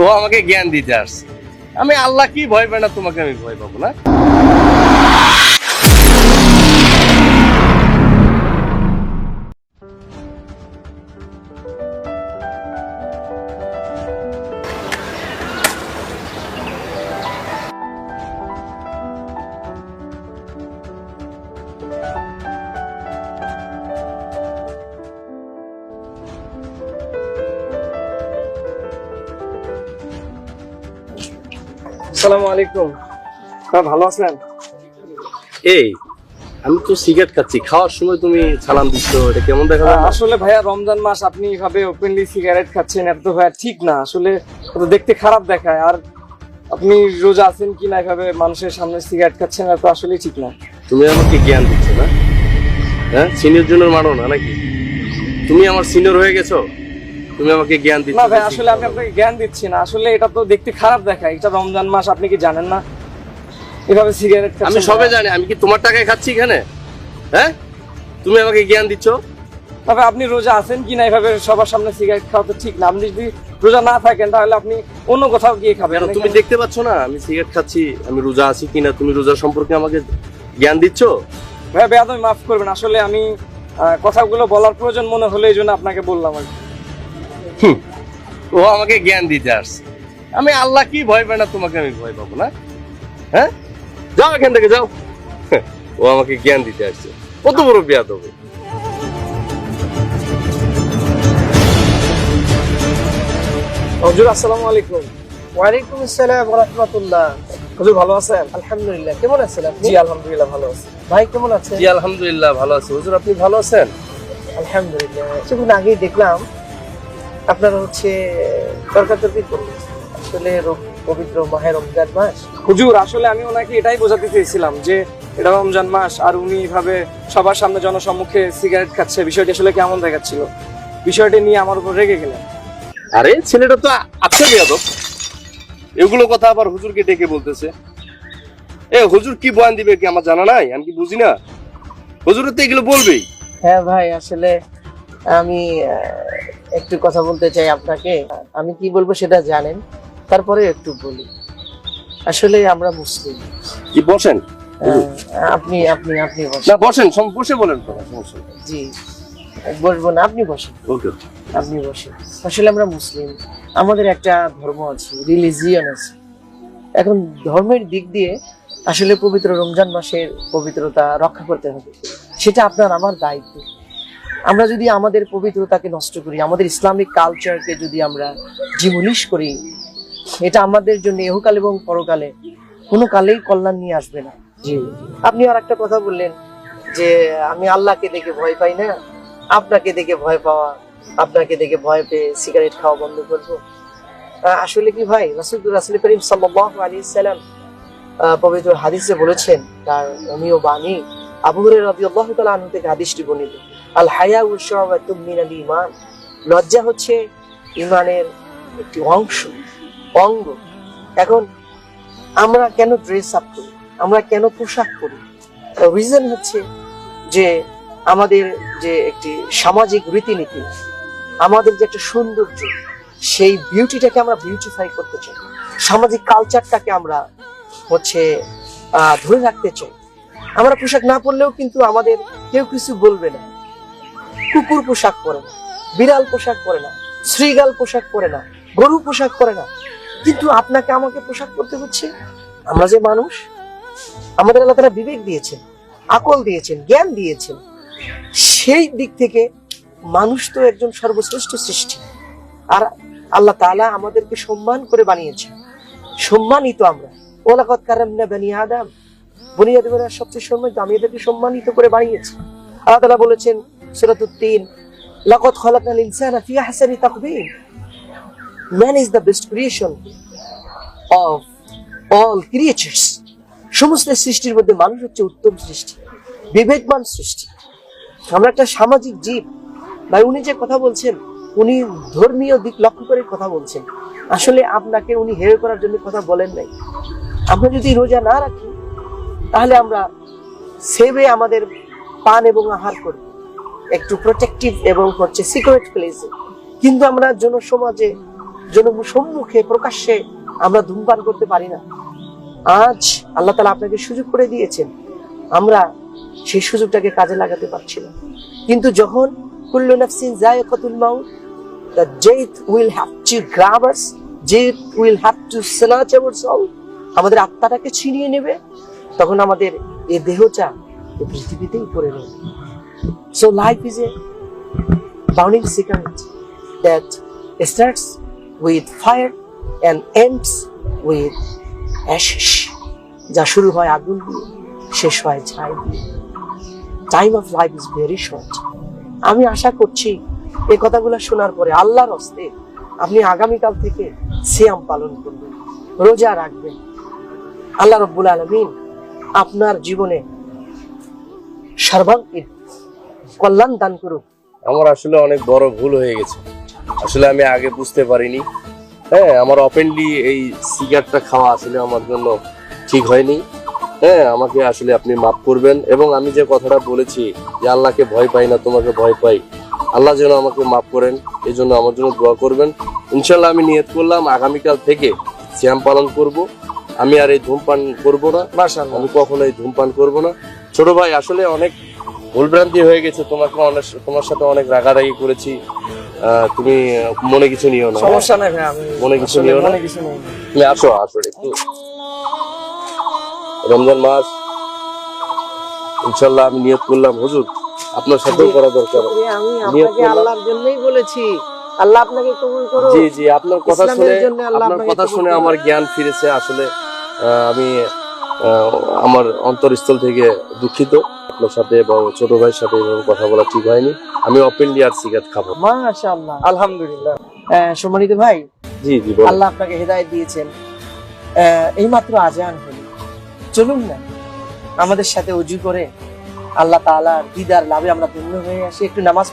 ও আমাকে জ্ঞান দিতে আসছে। আমি আল্লাহ কি ভয় পাই না, তোমাকে আমি ভয় পাবো না। আসসালামু আলাইকুম। হ্যাঁ ভালো আছেন? এই আমি তো সিগারেট খাচ্ছি। খাওয়ার সময় তুমি সালাম দিচ্ছ এটা কেমন দেখা যায়? আসলে ভাইয়া রমজান মাস আপনি এইভাবে ওপেনলি সিগারেট খাচ্ছেন এটা তো ভাইয়া ঠিক না। আসলে এটা দেখতে খারাপ দেখায়। আর আপনি রোজা আছেন কি না এভাবে মানুষের সামনে সিগারেট খাচ্ছেন এটা তো আসলেই ঠিক না। তুমি আমাকে জ্ঞান দিচ্ছ না? হ্যাঁ সিনিয়র জন্য মানো না নাকি? তুমি আমার সিনিয়র হয়ে গেছো? তুমি আমাকে জ্ঞান দিচ্ছ না ভাই আসলে আমি আপনাকে জ্ঞান দিচ্ছি না। আসলে এটা তো দেখতে খারাপ দেখায়। এটা রমজান মাস আপনি কি জানেন না? এভাবে সিগারেট আমি সবে জানি আমি কি তোমার টাকায় খাচ্ছি এখানে? হ্যাঁ? তুমি আমাকে জ্ঞান দিচ্ছ? তবে আপনি রোজা আছেন কি না? এভাবে সবার সামনে সিগারেট খাওয়া তো ঠিক না। আপনি যদি রোজা না থাকেন তাহলে আপনি অন্য কোথাও গিয়ে খাবেন। তুমি দেখতে পাচ্ছ না? আমি সিগারেট খাচ্ছি আমি রোজা আছি কিনা তুমি রোজা সম্পর্কে আমাকে জ্ঞান দিচ্ছ? ভাই বেয়াদবি মাফ করবেন। আসলে আমি কথাগুলো বলার প্রয়োজন মনে হলো এই জন্য আপনাকে বললাম আর কি। ও আমাকে জ্ঞান দিতে আসছে। আমি আল্লাহ কি ভয় পাই না তোমাকে আমি ভয় পাবো না? হ্যাঁ? যাও এখান থেকে যাও। ও আমাকে জ্ঞান দিতে আসছে। কত বড় বিয়াদ হবে। হুজুর আসসালামু আলাইকুম। ওয়ালাইকুম আসসালাম রহমতুল্লাহ। হুজুর ভালো আছেন? আলহামদুলিল্লাহ কেমন আছেন আপনি? জি আলহামদুলিল্লাহ ভালো আছি। ভাই কেমন আছেন? জি আলহামদুলিল্লাহ ভালো আছি। হুজুর আপনি ভালো আছেন? আলহামদুলিল্লাহ। কিছুক্ষণ আগেই দেখলাম আপনারা হচ্ছে তর্কাতর্কি করলেন আসলে পবিত্র মাহে রমজান মাস। হুজুর আসলে আমি ওনাকে এটাই বোঝাতে চেয়েছিলাম যে এটা রমজান মাস আর উনি এইভাবে সবার সামনে জনসম্মুখে সিগারেট খাচ্ছে বিষয়টি আসলে কেমন দেখাচ্ছিল? বিষয়টি নিয়ে আমার উপর রেগে গেলেন। আরে ছেলেটা তো আচ্ছা বিয়াদব। এগুলো কথা আবার হুজুরকে ডেকে বলতেছে। এ হুজুর কি বয়ান দিবে কি আমার জানা নাই? আমি কি বুঝি না? হুজুর তো এগুলো বলবেই। হ্যাঁ ভাই আসলে আমি একটু কথা বলতে চাই আপনাকে। আমি কি বলব সেটা জানেন। তারপরে একটু বলি। আসলে আমরা মুসলিম। কি বসেন। আপনি আপনি আপনি বসেন। না বসেন বসে বলেন তো জি। বসবো না আপনি বসেন। ওকে আপনি বসেন। আসলে আমরা মুসলিম। আমাদের একটা ধর্ম আছে রিলিজিয়ন আছে। এখন ধর্মের দিক দিয়ে আসলে পবিত্র রমজান মাসের পবিত্রতা রক্ষা করতে হবে। সেটা আপনার আমার দায়িত্ব। আমরা যদি আমাদের পবিত্রতাকে নষ্ট করি আমাদের ইসলামিক কালচারকে যদি আমরা জিমুলিশ করি এটা আমাদের জন্য ইহকাল এবং পরকালে কোনো কালেই কল্যাণ নিয়ে আসবে না। জি। আপনি আর একটা কথা বললেন যে আমি আল্লাহকে দেখে ভয় পাই না? আপনাকে দেখে ভয় পাওয়া আপনাকে দেখে ভয় পেয়ে সিগারেট খাওয়া বন্ধ করব? আসলে কি ভাই? রাসুল রাসুল করিম সাল্লাল্লাহু আলাইহি সাল্লাম আহ, পবিত্র হাদিসে বলেছেন তার অমীয় বাণী আবু রাদিয়াল্লাহু তাআলা আনহু থেকে হাদিসটি বর্ণিত। আল হায়া শুআবাতুম মিনাল ঈমান লজ্জা হচ্ছে ইমানের একটি অংশ, অঙ্গ। এখন আমরা কেন ড্রেস আপ করি? আমরা কেন পোশাক পরি রিজন হচ্ছে যে আমাদের যে একটি সামাজিক রীতিনীতি, আমাদের যে একটা সৌন্দর্য, সেই বিউটিটাকে আমরা বিউটিফাই করতে চাই। সামাজিক কালচারটাকে আমরা হচ্ছে ধরে রাখতে চাই। আমরা পোশাক না পরলেও কিন্তু আমাদের কেউ কিছু বলবে না। কুকুর পোশাক পরে না, বিড়াল পোশাক পরে না, শ্রীগাল পোশাক পরে না, গরু পোশাক পরে না। কিন্তু আপনাকে আমাকে পোশাক পরতে হচ্ছে? আমরা যে মানুষ, আমাদের আল্লাহ তারা বিবেক দিয়েছেন, আকল দিয়েছেন, জ্ঞান দিয়েছেন। সেই দিক থেকে মানুষ তো একজন সর্বশ্রেষ্ঠ সৃষ্টি। আর আল্লাহ তাআলা আমাদেরকে সম্মান করে বানিয়েছেন। সম্মানিত আমরা। ওলাকত কারামনা বানি আদম। বনি আদমের সবচেয়ে সম্মানিত। আমি এদেরকে সম্মানিত করে বানিয়েছি। আল্লাহ তাআলা বলেছেন তিন লাকাদ খালাকনাল ইনসানা ফি আহসানি তাকবীর। Man is the best creation of all creatures সমস্ত সৃষ্টির মধ্যে মানুষ হচ্ছে উত্তম সৃষ্টি, বিবেকবান সৃষ্টি। আমরা একটা সামাজিক জীব। ভাই, উনি যে কথা বলছেন, উনি ধর্মীয় দিক লক্ষ্য করে কথা বলছেন। আসলে আপনাকে উনি হেয় করার জন্য কথা বলেন নাই। আমরা যদি রোজা না রাখি, তাহলে আমরা সেবে আমাদের পান এবং আহার করব। একটু প্রোটেক্টিভ এবং হচ্ছে সিকিউরিট প্লেসে কিন্তু আমরা জনসমাজে জন সম্মুখে প্রকাশ্যে আমরা ধূমপান করতে পারি না। আজ আল্লাহ তালা আপনাকে সুযোগ করে দিয়েছেন। আমরা সেই সুযোগটাকে কাজে লাগাতে পারছি না। কিন্তু যখন কুল্লু নাফসিন জায়কাতুল মাউত death will have to grab us death will have to snatch our soul, আমাদের আত্মাটাকে ছিনিয়ে নেবে, তখন আমাদের এই দেহটা পৃথিবীতেই পড়ে নেবে so life is a burning cigarette that starts with fire and ends with ashes. যা শুরু হয় আগুন দিয়ে, শেষ হয় ছাই দিয়ে। Time of life is very short আমি আশা করছি এই কথাগুলো শোনার পরে আল্লাহর হস্তে আপনি আগামীকাল থেকে সিয়াম পালন করবেন, রোজা রাখবেন। আল্লাহ রব্বুল আলমিন আপনার জীবনে সর্বাঙ্গীন কল্যাণ দান করুক আমার আসলে অনেক বড় ভুল হয়ে গেছে। আসলে আমি আগে বুঝতে পারিনি। হ্যাঁ আমার ওপেনলি এই সিগারেটটা খাওয়া আসলে আমার জন্য ঠিক হয়নি। হ্যাঁ আমাকে আসলে আপনি মাফ করবেন এবং আমি যে কথাটা বলেছি যে আল্লাহকে ভয় পাই না তোমাকে ভয় পাই আল্লাহ যেন আমাকে মাফ করেন এই জন্য আমার জন্য দোয়া করবেন। ইনশাল্লাহ আমি নিয়ত করলাম আগামীকাল থেকে শ্যাম পালন করব। আমি আর এই ধূমপান করব না। আমি কখনো এই ধূমপান করব না। ছোট ভাই আসলে অনেক ভুলভ্রান্তি হয়ে গেছে তোমাকে অনেক তোমার সাথে অনেক রাগারাগি করেছি। তুমি মনে কিছু নিও না। সমস্যা নাই ভাই আমি মনে কিছু নিও না? তুমি আসো আসো একটু। রমজান মাস। ইনশাল্লাহ আমি নিয়ত করলাম। হুজুর আপনার সাথেও করা দরকার। আমি আপনাকে আল্লাহর জন্যই বলেছি। আল্লাহ আপনাকে কবুল করুন জি জি আপনার কথা শুনে আপনার কথা শুনে আমার জ্ঞান ফিরেছে। আসলে আহ, আমি আমার অন্তরস্থল থেকে দুঃখিত। আপনার সাথে বা ছোট ভাইয়ের সাথে এভাবে কথা বলা ঠিক হয়নি। আমি ওপেনলি আর সিগারেট খাব। মাশাআল্লাহ আলহামদুলিল্লাহ। সম্মানিত ভাই জি জি। আল্লাহ আপনাকে হেদায়েত দিয়েছেন। আহ, এইমাত্র আজান হলো। চলুন না আমাদের সাথে উজু করে আল্লাহ তাআলার দিদার লাভে আমরা ধন্য হয়ে আসি। একটু নামাজ